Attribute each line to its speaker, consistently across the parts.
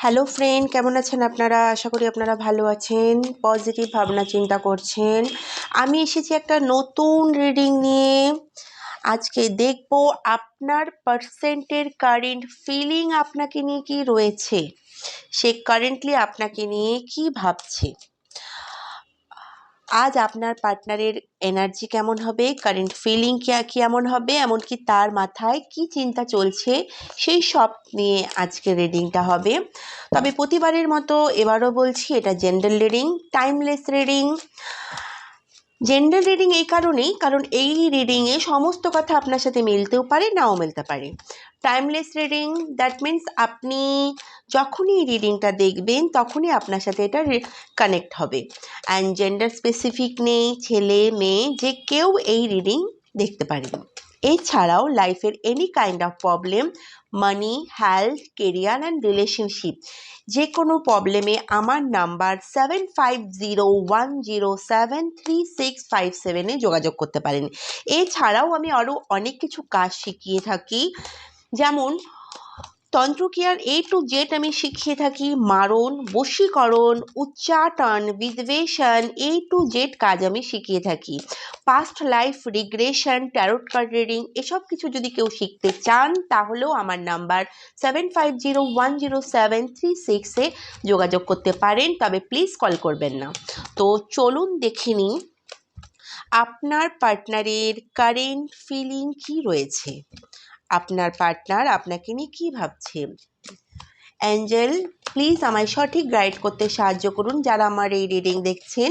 Speaker 1: Hello friend কেমন আছেন আপনারা? আশা করি আপনারা ভালো আছেন। পজিটিভ ভাবনা চিন্তা করছেন। আমি এসেছি একটা নতুন রিডিং নিয়ে। আজকে দেখব আপনার পার্সেন্টের কারেন্ট ফিলিং আপনাকে নিয়ে কি রয়েছে? সে কারেন্টলি আপনাকে নিয়ে কি ভাবছে? আজ আপনার পার্টনারের এনার্জি কেমন হবে? কারেন্ট ফিলিং কেমন হবে? এমনকি তার মাথায় কি চিন্তা চলছে? সেই সব নিয়ে আজকে রিডিংটা হবে। তবে প্রতিবারের মতো এবারও বলছি, এটা gender reading timeless reading gender reading এই কারণেই, কারণ এই রিডিংয়ে সমস্ত কথা আপনার সাথে মিলতেও পারে, নাও মিলতে পারে। টাইমলেস রিডিং দ্যাট মিন্স আপনি যখনই রিডিংটা দেখবেন, তখনই আপনার সাথে এটা কানেক্ট হবে। অ্যান্ড জেন্ডার স্পেসিফিক নেই, ছেলে, মেয়ে, যে কেউ এই রিডিং দেখতে পারেন। এছাড়াও লাইফের any kind of problem money health career and relationship যে কোনো প্রবলেমে আমার number seven five zero one zero seven three six five সেভেনে যোগাযোগ করতে পারেন। এছাড়াও আমি আরও অনেক কিছু কাজ শিখিয়ে থাকি। যেমন তন্ত্রক্রিয়ার এ টু জেড আমি শিখিয়ে থাকি মারণ, বশীকরণ, উচ্চাটন, বিদ্বেষণ এ টু জেড কাজ আমি শিখিয়ে থাকি। Past life regression tarot card reading এসব কিছু যদি কেউ শিখতে চান তাহলেও আমার number seven five zero one zero seven three সিক্সে যোগাযোগ করতে পারেন, তবে প্লিজ কল করবেন না। তো চলুন দেখে নিন আপনার পার্টনারের কারেন্ট ফিলিং কি রয়েছে? আপনার পার্টনার আপনাকে নিয়ে কী ভাবছে? অ্যাঞ্জেল প্লিজ আমায় সঠিক গাইড করতে সাহায্য করুন। যারা আমার এই রিডিং দেখছেন,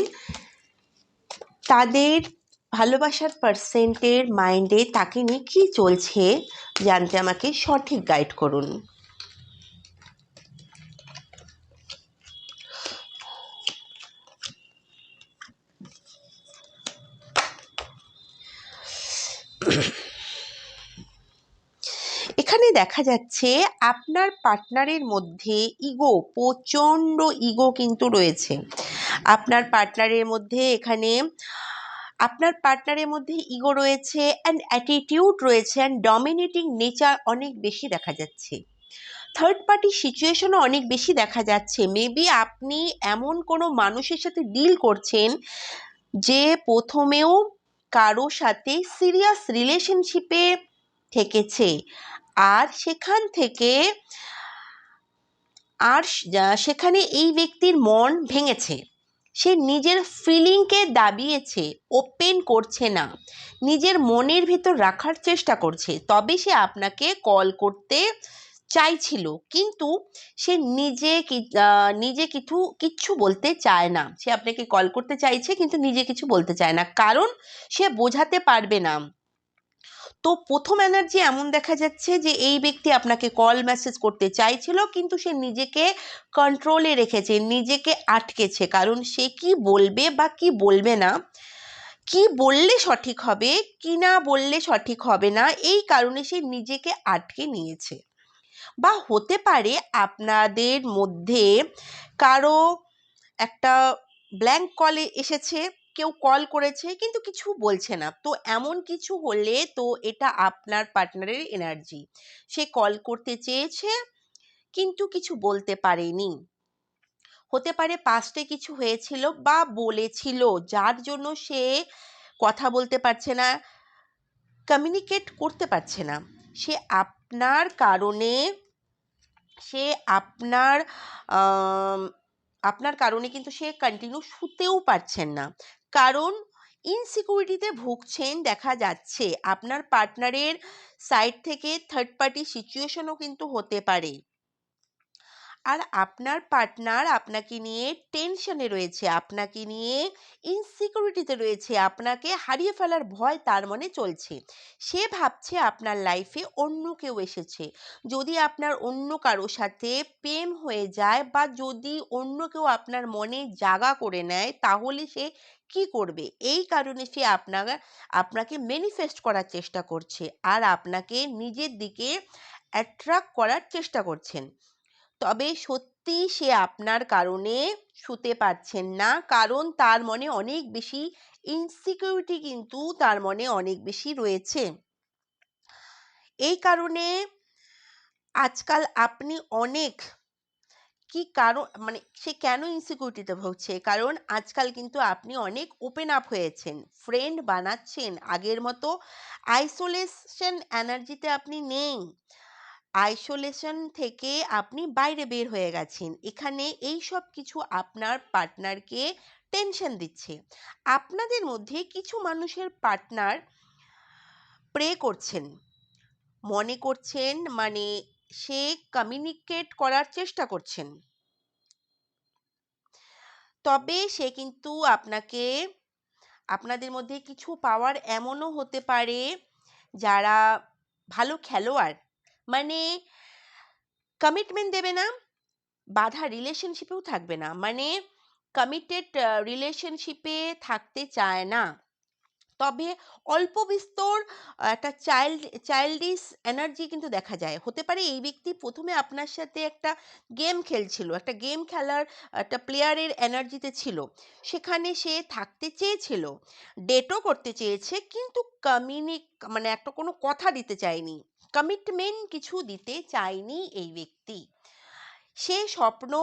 Speaker 1: তাদের ভালোবাসার পার্সেন্টের মাইন্ডে তাকে নিয়ে কী চলছে, জানতে আমাকে সঠিক গাইড করুন এখানে দেখা যাচ্ছে আপনার পার্টনারের মধ্যে ইগো প্রচণ্ড ইগো কিন্তু রয়েছে। আপনার পার্টনারের মধ্যে এখানে, আপনার পার্টনারের মধ্যে ইগো রয়েছে অ্যান্ড অ্যাটিটিউড রয়েছে অ্যান্ড ডমিনেটিং নেচার অনেক বেশি দেখা যাচ্ছে। থার্ড পার্টি সিচুয়েশনও অনেক বেশি দেখা যাচ্ছে। মেবি আপনি এমন কোনো মানুষের সাথে ডিল করছেন যে প্রথমেও কারও সাথে সিরিয়াস রিলেশনশিপে থেকেছে। আর সেখান থেকে আর সেখানে এই ব্যক্তির মন ভেঙেছে। সে নিজের ফিলিংকে দাবিয়েছে ওপেন করছে না। নিজের মনের ভিতর রাখার চেষ্টা করছে। তবে সে আপনাকে কল করতে চাইছিল, কিন্তু সে নিজে নিজে কিছু, কিচ্ছু বলতে চায় না। সে আপনাকে কল করতে চাইছে, কিন্তু নিজে কিছু বলতে চায় না। কারণ সে বোঝাতে পারবে না। তো প্রথম এনার্জি এমন দেখা যাচ্ছে যে, এই ব্যক্তি আপনাকে কল মেসেজ করতে চাইছিল, কিন্তু সে নিজেকে কন্ট্রোলে রেখেছে, নিজেকে আটকেছে। কারণ সে কি বলবে বা কি বলবে না, কি বললে সঠিক হবে, কি না বললে সঠিক হবে না, এই কারণে সে নিজেকে আটকে নিয়েছে। বা হতে পারে আপনাদের মধ্যে কারও একটা ব্ল্যাঙ্ক কলে এসেছে কেউ কল করেছে কিন্তু কিছু বলছে না। তো এমন কিছু হলে তো এটা আপনার পার্টনারের এনার্জি সে কল করতে চেয়েছে কিন্তু কিছু বলতে পারেনি। হতে পারে পাস্টে কিছু হয়েছিল বা বলেছিল, যার জন্য সে কথা বলতে পারছে না কমিউনিকেট করতে পারছে না। সে আপনার কারণে, সে আপনার আপনার কারণে কিন্তু সে কন্টিনিউ শুতেও পারছেন না। কারণ ইনসিকিউরিটিতে ভুগছেন দেখা যাচ্ছে। আপনার পার্টনারের সাইড থেকে থার্ড পার্টি সিচুয়েশনও কিন্তু হতে পারে। আর আপনার পার্টনার আপনাকে নিয়ে টেনশনে রয়েছে, আপনাকে নিয়ে ইনসিকিউরিটিতে রয়েছে, আপনাকে হারিয়ে ফেলার ভয় তার মনে চলছে। সে ভাবছে আপনার লাইফে অন্য কেউ এসেছে। যদি আপনার অন্য কারও সাথে প্রেম হয়ে যায় বা যদি অন্য কেউ আপনার মনে জাগা করে নেয়, তাহলে সে কি করবে? এই কারণে সে আপনার আপনাকে ম্যানিফেস্ট করার চেষ্টা করছে আর আপনাকে নিজের দিকে অ্যাট্রাক্ট করার চেষ্টা করছেন। তবে সত্যি সে আপনার কারণে শুতে পারছেন না। কারণ তার মনে অনেক বেশি ইনসিকিউরিটি কিন্তু তার মনে অনেক বেশি রয়েছে। এই কারণে আজকাল আপনি অনেক কি কারণ মানে সে কেন ইনসিকিউরিটিতে ভুগছে? কারণ আজকাল কিন্তু আপনি অনেক ওপেন আপ হয়েছেন। ফ্রেন্ড বানাচ্ছেন। আগের মতো আইসোলেশন এনার্জিতে আপনি নেই। আইসোলেশন থেকে আপনি বাইরে বের হয়ে গেছেন। এখানে এই সব কিছু আপনার পার্টনারকে টেনশন দিচ্ছে। আপনাদের মধ্যে কিছু মানুষের পার্টনার প্রে করছেন। মনে করছেন মানে সে কমিউনিকেট করার চেষ্টা করছেন। তবে সে কিন্তু আপনাকে, আপনাদের মধ্যে কিছু পাওয়ার এমনও হতে পারে যারা ভালো খেলোয়াড়। মানে কমিটমেন্ট দেবে না, বাধা রিলেশনশিপেও থাকবে না। মানে কমিটেড রিলেশনশিপে থাকতে চায় না। তবে অল্প বিস্তর একটা চাইল্ড চাইল্ডিশ এনার্জি কিন্তু দেখা যায়। হতে পারে এই ব্যক্তি প্রথমে আপনার সাথে একটা গেম খেলছিল, একটা গেম খেলার, একটা প্লেয়ারের এনার্জিতে ছিল। সেখানে সে থাকতে চেয়েছিল ডেটও করতে চেয়েছে, কিন্তু কমিউনিক মানে একটা কোনো কথা দিতে চায়নি। কমিটমেন্ট কিছু দিতে চায়নি এই ব্যক্তি। সে স্বপ্ন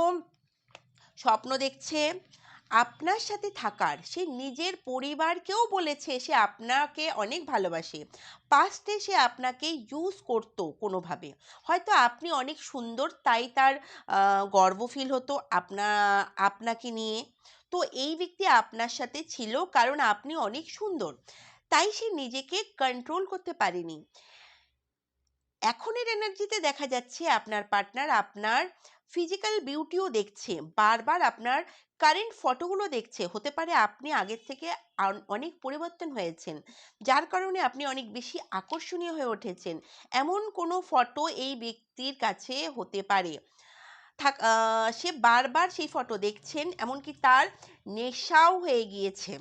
Speaker 1: স্বপ্ন দেখছে, আপনার সাথে থাকার, সে নিজের পরিবারকেও বলেছে সে আপনাকে অনেক ভালোবাসে। পাস্টে সে আপনাকে ইউজ করতো কোনোভাবে। হয়তো আপনি অনেক সুন্দর, তাই তার গর্ব ফিল হতো আপনা, আপনাকে নিয়ে। তো এই ব্যক্তি আপনার সাথে ছিল কারণ আপনি অনেক সুন্দর। তাই সে নিজেকে কন্ট্রোল করতে পারেনি। এখনের এনার্জিতে দেখা যাচ্ছে আপনার পার্টনার আপনার ফিজিক্যাল বিউটিও দেখছে। বারবার আপনার কারেন্ট ফটোগুলো দেখছে। হতে পারে আপনি আগের থেকে অনেক পরিবর্তন হয়েছেন। যার কারণে আপনি অনেক বেশি আকর্ষণীয় হয়ে উঠেছেন। এমন কোনো ফটো এই ব্যক্তির কাছে হতে পারে। থাক সে বারবার সেই ফটো দেখছেন, এমনকি তার নেশাও হয়ে গিয়েছে।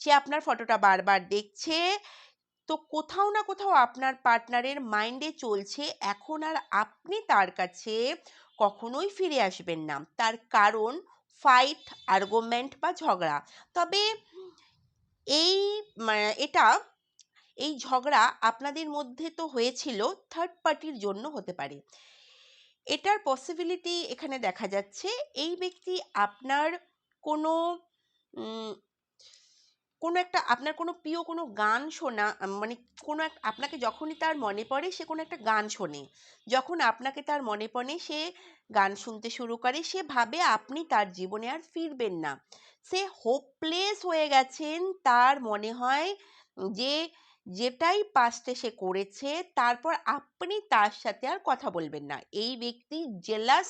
Speaker 1: সে আপনার ফটোটা বারবার দেখছে তো কোথাও না কোথাও আপনার পার্টনারের মাইন্ডে চলছে, এখন আর আপনি তার কাছে কখনোই ফিরে আসবেন না। তার কারণ ফাইট আর্গুমেন্ট বা ঝগড়া। তবে এই এটা, এই ঝগড়া আপনাদের মধ্যে তো হয়েছিল থার্ড পার্টির জন্য হতে পারে। এটার পসিবিলিটি এখানে দেখা যাচ্ছে, এই ব্যক্তি আপনার কোনো কোনো একটা আপনার কোনো প্রিয় কোনো গান শোনা মানে কোনো এক, আপনাকে যখনই তার মনে পড়ে সে কোনো একটা গান শোনে। যখন আপনাকে তার মনে পড়ে সে গান শুনতে শুরু করে, সে ভাবে আপনি তার জীবনে আর ফিরবেন না। সে হোপলেস হয়ে গেছেন, তার মনে হয় যে যেটাই পাস্টে সে করেছে, তারপর আপনি তার সাথে আর কথা বলবেন না। এই ব্যক্তি জেলাস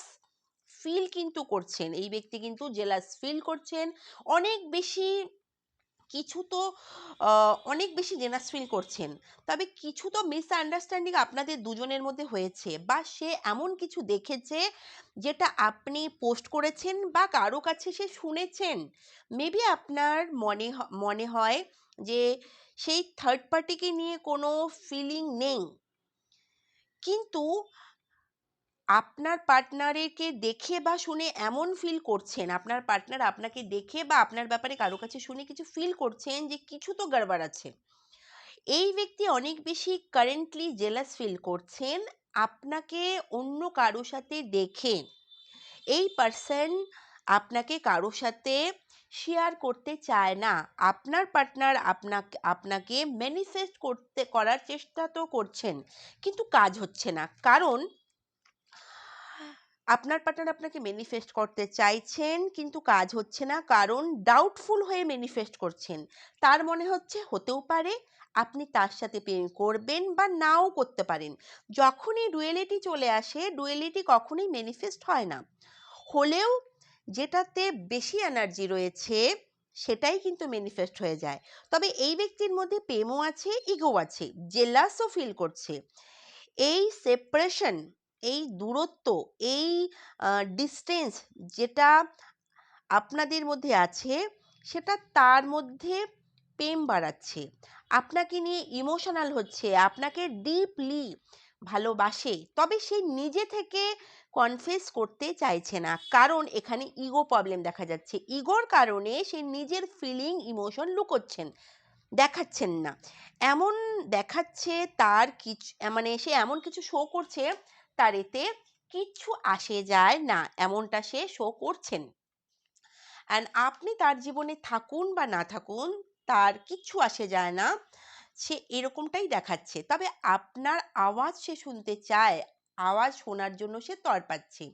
Speaker 1: ফিল কিন্তু করছেন, এই ব্যক্তি কিন্তু জেলাস ফিল করছেন। অনেক বেশি কিছু তো অনেক বেশি জেনাস ফিল করছেন। তবে কিছু তো মিসআন্ডারস্ট্যান্ডিং আপনাদের দুজনের মধ্যে হয়েছে বা সে এমন কিছু দেখেছে যেটা আপনি পোস্ট করেছেন বা কারও কাছে সে শুনেছেন। মেবি আপনার মনে মনে হয় যে সেই থার্ড পার্টিকে নিয়ে কোনো ফিলিং নেই। কিন্তু আপনার পার্টনারকে দেখে বা শুনে এমন ফিল করছেন? আপনার পার্টনার আপনাকে দেখে বা আপনার ব্যাপারে কারও কাছে শুনে কিছু ফিল করছেন যে কিছু তো গড়বড় আছে। এই ব্যক্তি অনেক বেশি কারেন্টলি জেলাস ফিল করছেন। আপনাকে অন্য কারও সাথে দেখে এই পার্সন আপনাকে কারও সাথে শেয়ার করতে চায় না। আপনার পার্টনার আপনাকে আপনাকে ম্যানিফেস্ট করতে, করার চেষ্টা তো করছেন, কিন্তু কাজ হচ্ছে না। কারণ আপনার পার্টনার আপনাকে ম্যানিফেস্ট করতে চাইছেন, কিন্তু কাজ হচ্ছে না। কারণ ডাউটফুল হয়ে ম্যানিফেস্ট করছেন। তার মনে হচ্ছে হতেও পারে, আপনি তার সাথে প্রেম করবেন বা নাও করতে পারেন। যখনই ডুয়েলিটি চলে আসে ডুয়েলিটি কখনোই ম্যানিফেস্ট হয় না। হলেও যেটাতে বেশি এনার্জি রয়েছে, সেটাই কিন্তু ম্যানিফেস্ট হয়ে যায়। তবে এই ব্যক্তির মধ্যে প্রেমও আছে ইগো আছে জেলাসও ফিল করছে। এই সেপারেশন এই দূরত্ব, এই ডিস্টেন্স যেটা আপনাদের মধ্যে আছে, সেটা তার মধ্যে প্রেম বাড়াচ্ছে। আপনাকে নিয়ে ইমোশনাল হচ্ছে, আপনাকে ডিপলি ভালোবাসে, তবে সে নিজে থেকে কনফেস করতে চাইছে না। কারণ এখানে ইগো প্রবলেম দেখা যাচ্ছে। ইগোর কারণে সে নিজের ফিলিং ইমোশন লুকোচ্ছেন, দেখাচ্ছেন না। এমন দেখাচ্ছে তার কিছু মানে সে এমন কিছু শো করছে তার এতে কিচ্ছু আসে যায় না, এমনটা সে শো করছেন। অ্যান্ড আপনি তার জীবনে থাকুন বা না থাকুন, তার কিচ্ছু আসে যায় না, সে এরকমটাই দেখাচ্ছে। তবে আপনার আওয়াজ সে শুনতে চায় আওয়াজ শোনার জন্য সে তরপাচ্ছে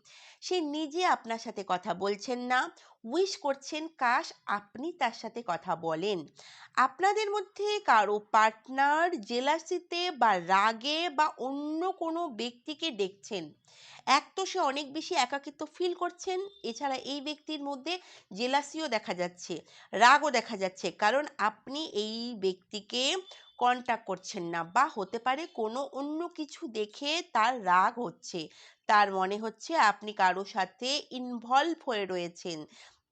Speaker 1: সে নিজে আপনার সাথে কথা বলছেন না। উইশ করছেন, কাশ, আপনি তার সাথে কথা বলেন। আপনাদের মধ্যে কারও পার্টনার জেলাসিতে বা রাগে বা অন্য কোনো ব্যক্তিকে দেখছেন, এক তো সে অনেক বেশি একাকিত্ব ফিল করছেন, এছাড়া এই ব্যক্তির মধ্যে জেলাসিও দেখা যাচ্ছে, রাগও দেখা যাচ্ছে। কারণ আপনি এই ব্যক্তিকে কন্ট্যাক্ট করছেন না বা হতে পারে কোনো অন্য কিছু দেখে তার রাগ হচ্ছে। তার মনে হচ্ছে আপনি কারও সাথে ইনভলভ হয়ে রয়েছেন।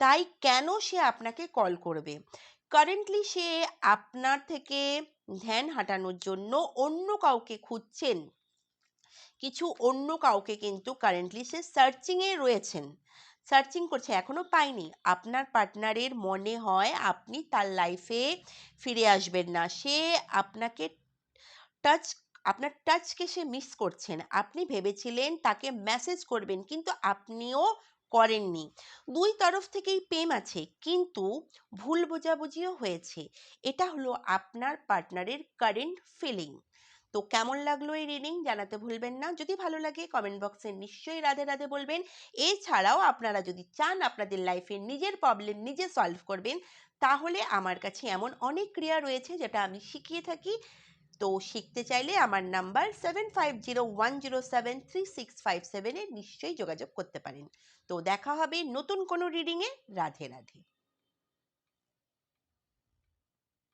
Speaker 1: তাই কেন সে আপনাকে কল করবে? কারেন্টলি সে আপনার থেকে ধ্যান হাঁটানোর জন্য অন্য কাউকে খুঁজছেন। কিছু অন্য কাউকে কিন্তু কারেন্টলি সে সার্চিংয়ে রয়েছেন। সার্চিং করছে, এখনও পাইনি। আপনার পার্টনারের মনে হয় আপনি তার লাইফে ফিরে আসবেন না। সে আপনাকে টাচ আপনার টাচকে সে মিস করছেন। আপনি ভেবেছিলেন তাকে মেসেজ করবেন, কিন্তু আপনিও করেননি। দুই তরফ থেকেই প্রেম আছে, কিন্তু ভুল বোঝাবুঝিও হয়েছে। এটা হলো আপনার পার্টনারের কারেন্ট ফিলিং তো কেমন লাগল এই রিডিং জানাতে ভুলবেন না। যদি ভালো লাগে কমেন্ট বক্সে নিশ্চয়ই রাধে রাধে বলবেন। এছাড়াও আপনারা যদি চান আপনাদের লাইফে নিজের প্রবলেম নিজে সলভ করবেন, তাহলে আমার কাছে এমন অনেক ক্রিয়া রয়েছে যেটা আমি শিখিয়ে থাকি। তো শিখতে চাইলে আমার number seven five zero one zero seven three six five সেভেনে নিশ্চয়ই যোগাযোগ করতে পারেন। তো দেখা হবে নতুন কোনো রিডিংয়ে রাধে রাধে।